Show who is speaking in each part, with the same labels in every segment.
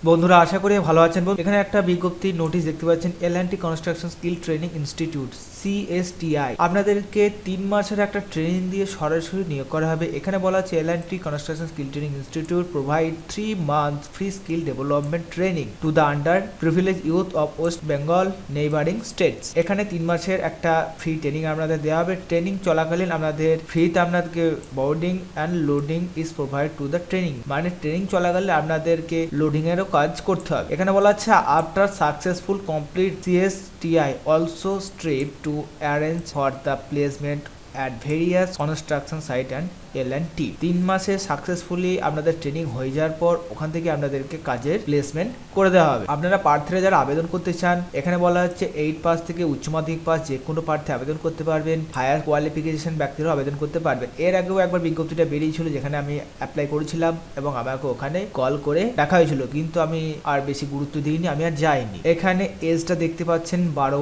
Speaker 1: বন্ধুরা, আশা করি ভালো আছেন। এখানে একটা বিজ্ঞপ্তি নোটিশ দেখতে পাচ্ছেন L construction skill training institute CSTI আপনাদেরকে তিন মাসের একটা ট্রেনিং দিয়ে সরাসরি নিয়োগ করা হবে। এখানে বলা আছে L and construction skill training institute provide three month free skill development training to the under privilege youth of West Bengal neighbouring states এখানে তিন মাসের একটা ফ্রি ট্রেনিং আপনাদের দেওয়া হবে। ট্রেনিং চলাকালীন আপনাদের ফ্রিতে আপনাদেরকে boarding and lodging is provide to the training মানে ট্রেনিং চলাকালীন আপনাদেরকে লোডিং এরও কাজ করতে হবে। এখানে বলা আছে after successful complete CSTI also strive to arrange for the placement at various construction site and L and T তিন মাসে সাকসেসফুলি আপনাদের ট্রেনিং হয়ে যাওয়ার পর ওখান থেকে আপনাদেরকে কাজের প্লেসমেন্ট করে দেওয়া হবে। আপনারা প্রার্থীরা যারা আবেদন করতে চান, এখানে বলা হচ্ছে এইট পাস থেকে উচ্চ মাধ্যমিক পাস যে কোনো প্রার্থী আবেদন করতে পারবেন হায়ার কোয়ালিফিকেশন ব্যক্তিরাও আবেদন করতে পারবেন। এর আগেও একবার বিজ্ঞপ্তিটা বেরিয়েছিল যেখানে আমি অ্যাপ্লাই করেছিলাম এবং আমাকে ওখানে কল করে দেখা হয়েছিল, কিন্তু আমি আর বেশি গুরুত্ব দিইনি, আমি আর যাইনি। এখানে এজটা দেখতে পাচ্ছেন বারো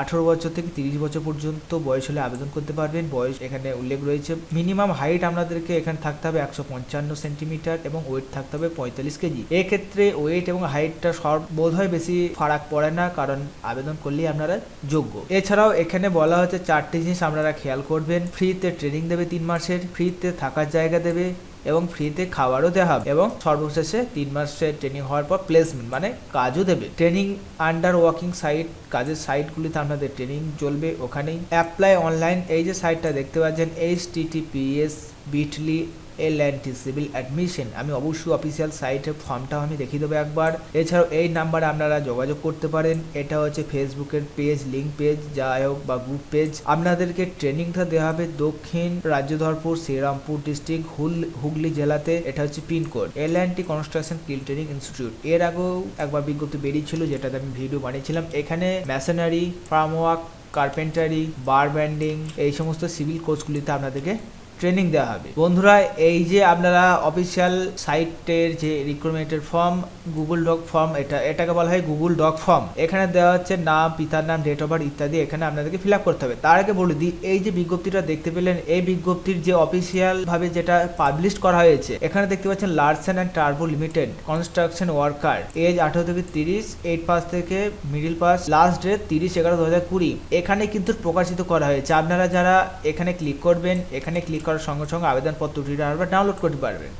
Speaker 1: আঠারো বছর থেকে তিরিশ বছর পর্যন্ত বয়স হলে আবেদন করতে পারবেন বয়স এখানে উল্লেখ রয়েছে। মিনিমাম হাইট আপনাদেরকে এখানে থাকতে হবে একশো পঞ্চান্ন সেন্টিমিটার এবং ওয়েট থাকতে হবে পঁয়তাল্লিশ কেজি। এক্ষেত্রে ওয়েট এবং হাইটটা সব বোধ হয় বেশি ফারাক পড়ে না, কারণ আবেদন করলেই আপনারা যোগ্য। এছাড়াও এখানে বলা হচ্ছে চারটি জিনিস আপনারা খেয়াল করবেন। ফ্রিতে ট্রেনিং দেবে তিন মাসের ফ্রিতে থাকার জায়গা দেবে এবং ফ্রিতে খাবারও দেওয়া হবে এবং সর্বশেষে তিন মাসের ট্রেনিং হওয়ার পর প্লেসমেন্ট মানে কাজও দেবে। ট্রেনিং আন্ডার ওয়ার্কিং সাইট কাজের সাইটগুলিতে আপনাদের ট্রেনিং চলবে। ওখানেই অ্যাপ্লাই অনলাইন এই যে সাইটটা দেখতে পাচ্ছেন H TTPS bitly L and T civil admission আমি অবশ্যই অফিসিয়াল সাইটের ফর্মটাও আমি দেখিয়ে দেবো একবার। এছাড়াও এই নাম্বারে আপনারা যোগাযোগ করতে পারেন। এটা হচ্ছে ফেসবুকের পেজ লিঙ্ক পেজ যাই হোক বা গ্রুপ পেজ আপনাদেরকে ট্রেনিংটা দেওয়া হবে দক্ষিণ রাজ্যধরপুর শ্রীরামপুর ডিস্ট্রিক্ট হুল, হুগলি জেলাতে। এটা হচ্ছে pincode L and T construction skill training institute এর আগেও একবার বিজ্ঞপ্তি বেরিয়েছিল, যেটাতে আমি ভিডিও বানিয়েছিলাম। এখানে masonry formwork carpentry bar bending এই সমস্ত সিভিল কোর্সগুলিতে আপনাদেরকে ট্রেনিং দেওয়া হবে। বন্ধুরা, এই যে আপনারা অফিসিয়াল সাইটের যে রিক্রুটমেন্টের ফর্ম গুগল ডক ফর্ম এটা, এটাকে বলা হয় গুগল ডক ফর্ম এখানে দেওয়া হচ্ছে নাম, পিতার নাম ডেট অফ বার্থ ইত্যাদি এখানে আপনাদেরকে ফিল করতে হবে। তার আগে বলে দিই, এই যে বিজ্ঞপ্তিটা দেখতে পেলেন, এই বিজ্ঞপ্তির যে অফিসিয়াল ভাবে যেটা পাবলিশ করা হয়েছে, এখানে দেখতে পাচ্ছেন Larsen and Turbo limited construction worker age আঠারো থেকে তিরিশ এইট পাস থেকে মিডিল পাস লাস্ট ডেট তিরিশ এগারো দু হাজার কুড়ি। এখানে কিন্তু প্রকাশিত করা হয়েছে। আপনারা যারা এখানে ক্লিক করবেন, এখানে ক্লিক করার সঙ্গে সঙ্গে আবেদনপত্রটি আপনারা ডাউনলোড করতে পারবেন।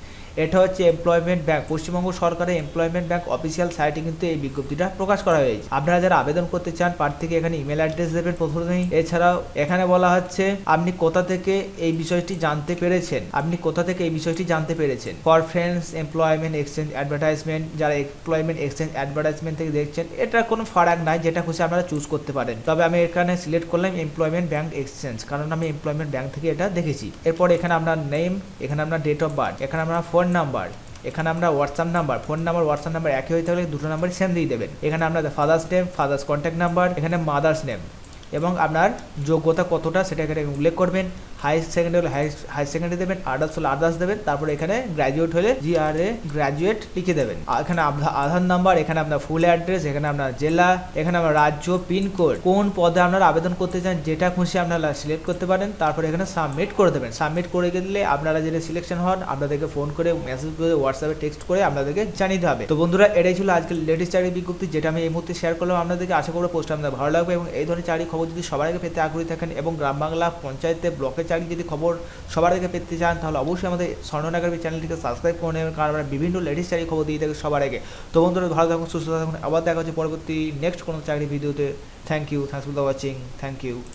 Speaker 1: এটা হচ্ছে এমপ্লয়মেন্ট ব্যাংক পশ্চিমবঙ্গ সরকারের এমপ্লয়মেন্ট ব্যাংক অফিসিয়াল সাইটে কিন্তু এই বিজ্ঞপ্তিটা প্রকাশ করা হয়েছে। আপনারা যারা আবেদন করতে চান প্রার্থীকে এখানে ইমেল অ্যাড্রেস দেবেন প্রথমেই। এছাড়াও এখানে বলা হচ্ছে, আপনি কোথা থেকে এই বিষয়টি জানতে পেরেছেন? আপনি কোথা থেকে এই বিষয়টি জানতে পেরেছেন? For friends employment exchange advertisement যারা এমপ্লয়মেন্ট এক্সচেঞ্জ অ্যাডভার্টাইজমেন্ট থেকে দেখছেন, এটা কোনো ফারাক নাই, যেটা খুশি আপনারা চুজ করতে পারেন। তবে আমি এখানে সিলেক্ট করলাম এমপ্লয়মেন্ট ব্যাংক এক্সচেঞ্জ কারণ আমি এমপ্লয়মেন্ট ব্যাংক থেকে এটা দেখেছি। এরপর এখানে আপনার নেম এখানে আপনার ডেট অফ বার্থ এখানে আপনার ফোন নাম্বার। এখানে আমরা WhatsApp number, phone number WhatsApp number একই হয়ে থাকলে দুটো নাম্বার সেম দিয়ে দেবেন। এখানে আপনার father's name father's contact number এখানে মাদার্স নেম এবং আপনার যোগ্যতা কতটা সেটা এখানে উল্লেখ করবেন। হাই সেকেন্ডারি হলে হাই হাই সেকেন্ডারি দেবেন আদার্স হলে আদার্স দেবেন, তারপরে এখানে গ্র্যাজুয়েট হলে জি আর এ গ্র্যাজুয়েট লিখে দেবেন। এখানে আধা- আধার নাম্বার এখানে আপনার ফুল অ্যাড্রেস এখানে আপনার জেলা, এখানে আপনার রাজ্য পিনকোড কোন পদে আপনারা আবেদন করতে চান, যেটা খুশি আপনারা সিলেক্ট করতে পারেন, তারপরে এখানে সাবমিট করে দেবেন। সাবমিট করে গেলে আপনারা যেটা সিলেকশন হন, আপনাদেরকে ফোন করে মেসেজ করে হোয়াটসঅ্যাপে টেক্সট করে আপনাদেরকে জানিয়ে হবে। তো বন্ধুরা, এটাই ছিল আজকের লেটেস্ট চাকরি বিজ্ঞপ্তি, যেটা আমি এই মুহূর্তে শেয়ার করলাম আপনাদেরকে। আশা করব পোস্ট আপনাদের ভালো লাগবে এবং এই ধরনের চাকরি খবর যদি সবার আগে পেতে আগ্রহী থাকেন এবং গ্রাম বাংলা পঞ্চায়েতে চাকরি যদি খবর সবার আগে পেতে চান, তাহলে অবশ্যই আমাদের স্বর্ণনগর চ্যানেলটিকে সাবস্ক্রাইব করে নেবেন, কারণ আমরা বিভিন্ন লেডিস চাকরি খবর দিয়ে থাকি সবার আগে। তো বন্ধুরা, ভালো থাকুন, সুস্থ থাকুন, আবার দেখা হচ্ছে পরবর্তী নেক্সট কোনো চাকরি ভিডিওতে। Thank you thanks for the watching thank you